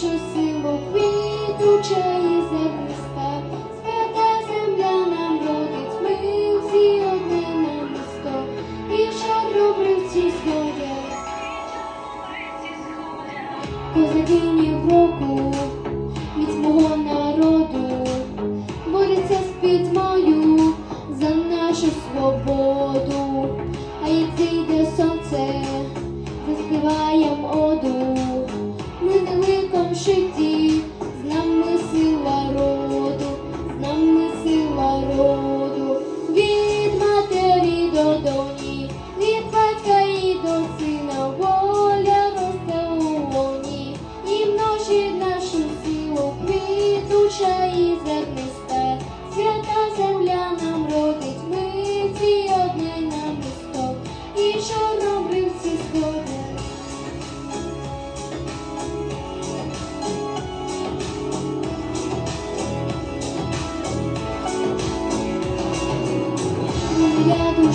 що силу квіту чає Христа, свята земля нам родить, ми всі одне на місто, і щодро бривці сходять, козакині року від мого народу, бореться з мою за нашу свободу.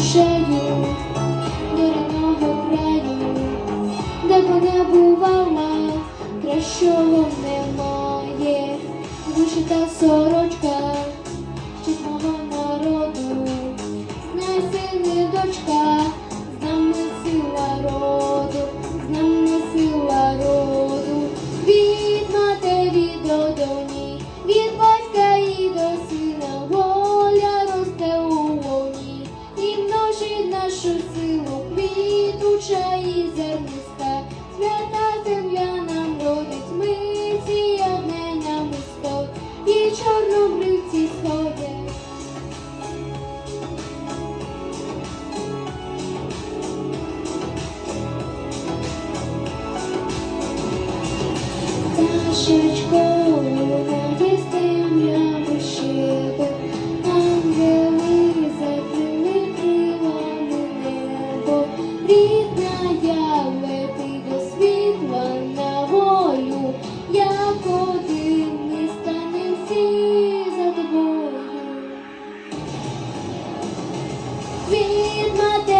share you. Бачить нашу силу, квітуча і зерниста, свята земля нам родить, ми сіяне нам істот, і чорнобривці сходять. Ташечко my